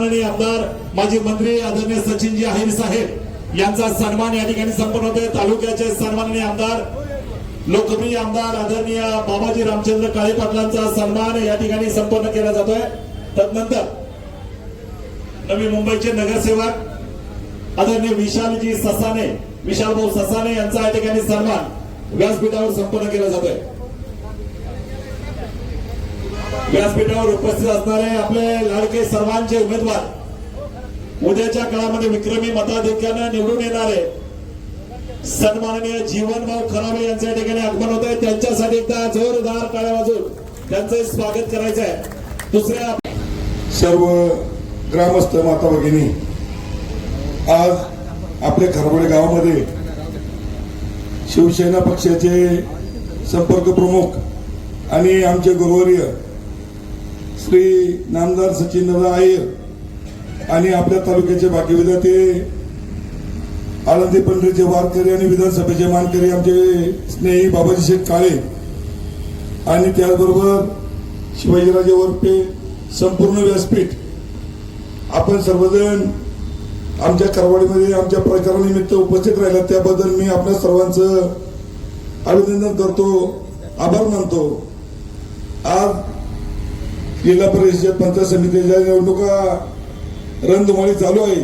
माननीय आमदार माजी मंत्री आदरणीय सचिनजी अहिर साहेब यांचा सन्मान या ठिकाणी संपन्न होतोय. तालुक्याचे सन्माननीय आमदार लोकप्रिय आमदार आदरणीय बाबाजी रामचंद्र काळे पाटलांचा सन्मान या ठिकाणी संपन्न केला जातोय. तदनंतर नवी मुंबईचे नगरसेवक आदरणीय विशालजी ससाने विशाल भाऊ ससाने यांचा या ठिकाणी सन्मान व्यासपीठावर संपन्न केला जातोय. व्यासपीठावर उपस्थित असणारे आपले लाडके सर्वांचे उमेदवार. उद्याच्या काळामध्ये विक्रमी मताधिक्यानं निवडून येणारे सन्माननीय जीवनभाऊ खराबे यांच्या ठिकाणी आगमन होत आहे त्यांच्यासाठी एकदा जोरदार टाळ्या वाजून त्यांचं स्वागत करायचं आहे दुसऱ्या सर्व ग्रामस्थ माता भगिनी आज आपल्या खरबडे गावामध्ये शिवसेना पक्षाचे संपर्क प्रमुख आणि आमचे गुरुवर्य श्री नामदार सचिन आयर आणि आपल्या तालुक्याचे भाग्यविधाते आळंदी पंढरीचे वारकरी आणि विधानसभेचे मानकरी आमचे स्नेही बाबाजी शेठ काळे आणि त्याचबरोबर शिवाजीराजे वरपे संपूर्ण व्यासपीठ. आपण सर्वजण आमच्या करवाडीमध्ये आमच्या प्रचारानिमित्त उपस्थित राहिला त्याबद्दल मी आपल्या सर्वांचं अभिनंदन करतो आभार मानतो. आज जिल्हा परिषद पंचायत समितीच्या निवडणुका रणधुमाळी चालू आहे.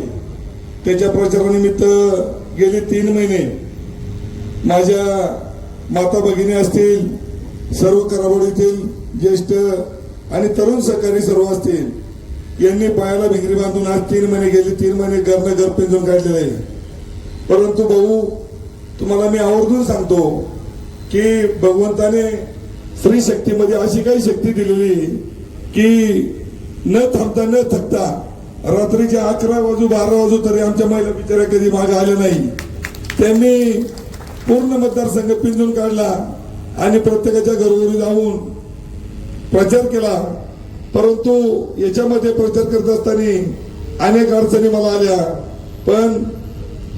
त्याच्या प्रचारानिमित्त गेले तीन महिने माझ्या माता भगिनी असतील सर्व करावडीतील ज्येष्ठ आणि तरुण सहकारी सर्व असतील यांनी पायाला भिंगरी बांधून आज तीन महिने गेले तीन महिने घरनं घर पिंजून काढलेले आहे. परंतु भाऊ तुम्हाला मी आवर्जून सांगतो की भगवंताने स्त्री शक्तीमध्ये अशी काही शक्ती दिलेली की न थांबता न थकता रात्रीचे अकरा वाजू बारा वाजू तरी आमच्या महिला बिचाऱ्या कधी मागे आल्या नाही. त्यांनी पूर्ण मतदारसंघ पिंजून काढला आणि प्रत्येकाच्या घरोघरी जाऊन प्रचार केला. परंतु याच्यामध्ये प्रचार करत असताना अनेक अडचणी मला आल्या. पण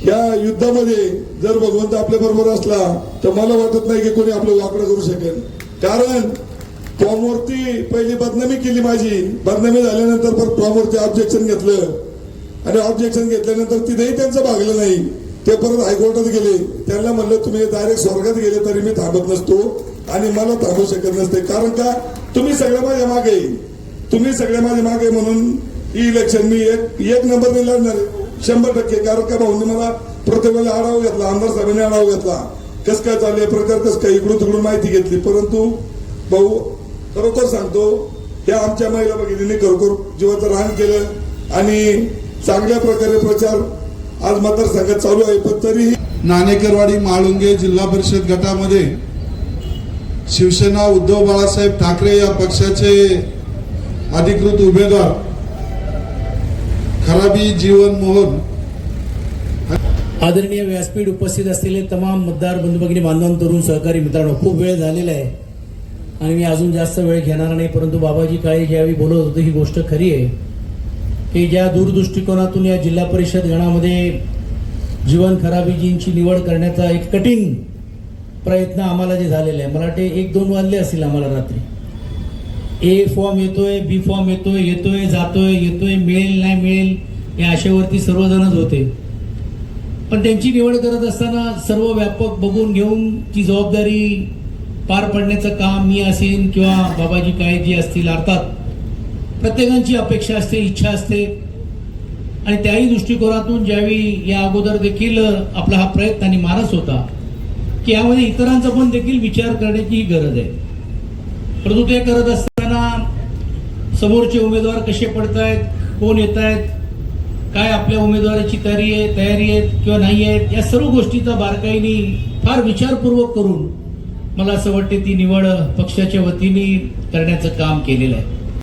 ह्या युद्धामध्ये जर भगवंत आपल्या बरोबर असला तर मला वाटत नाही की कोणी आपलं वाकडं करू शकेल. कारण टॉमवरती पहिली बदनामी केली माझी. बदनामी झाल्यानंतर परत टॉमवरती ऑब्जेक्शन घेतलं. आणि ऑब्जेक्शन घेतल्यानंतर तिथेही त्यांचं भागलं नाही. ते परत हायकोर्टात गेले. त्यांना म्हणलं तुम्ही डायरेक्ट स्वर्गात गेले तरी मी थांबत नसतो आणि मला थांबू शकत नसते. कारण का? तुम्ही सगळ्या माझ्या मागे तुम्ही सगळ्या माझ्या मागे म्हणून ही इलेक्शन मी एक एक नंबरने लढणार शंभर टक्के. कारण का भाऊंनी मला प्रत्येकाला आढावा घेतला. आमदार साहेबांनी आढावा घेतला. कस काय चालले प्रचार कस काय इकडून तिकडून माहिती घेतली. परंतु भाऊ खरोखर सांगतो या आमच्या महिला भगिनींनी खरोखर जीवाचं रान केलं आणि चांगल्या प्रकारे प्रचार आज मतदारसंघात चालू आहे. पण तरीही नाणेकरवाडी माळुंगे जिल्हा परिषद गटामध्ये शिवसेना उद्धव बाळासाहेब ठाकरे या पक्षाचे अधिकृत उमेदवार खराबी जीवन मोहन. आदरणीय व्यासपीठ उपस्थित असलेले तमाम मतदार बंधू भगिनी बांधवांनो तरुण सहकारी मित्रांनो खूप वेळ झालेला आहे. आणि मी अजून जास्त वेळ घेणार नाही परंतु बाबाजी काळे ज्यावेळी बोलत होते ही गोष्ट खरी आहे. की ज्या दूरदृष्टिकोनातून या जिल्हा परिषद गणामध्ये जीवन खराबीजींची निवड करण्याचा एक कठीण प्रयत्न आम्हाला जे झालेला आहे. मला वाटते एक दोन वाजले असतील आम्हाला रात्री. ए फॉर्म येतोय बी फॉर्म येतोय येतोय जातोय येतोय मिळेल नाही मिळेल या आशेवरती सर्वजणच होते. पण त्यांची निवड करत असताना सर्व व्यापक बघून घेऊन ती जबाबदारी पार पडण्याचं काम मी असेन किंवा बाबाजी काय जी असतील अर्थात प्रत्येकांची अपेक्षा असते इच्छा असते. आणि त्याही दृष्टिकोनातून ज्यावेळी या अगोदर देखील आपला हा प्रयत्न आणि मानस होता की यामध्ये इतरांचा पण देखील विचार करण्याची गरज आहे. परंतु ते करत असताना समोरचे उमेदवार कसे पडत आहेत कोण येत आहेत काय आपल्या उमेदवाराची तयारी आहे तयारी आहेत किंवा नाही आहेत या सर्व गोष्टीचा बारकाईने फार विचारपूर्वक करून मला असं वाटते ती निवड पक्षाच्या वतीने करण्याचं काम केलेलं आहे.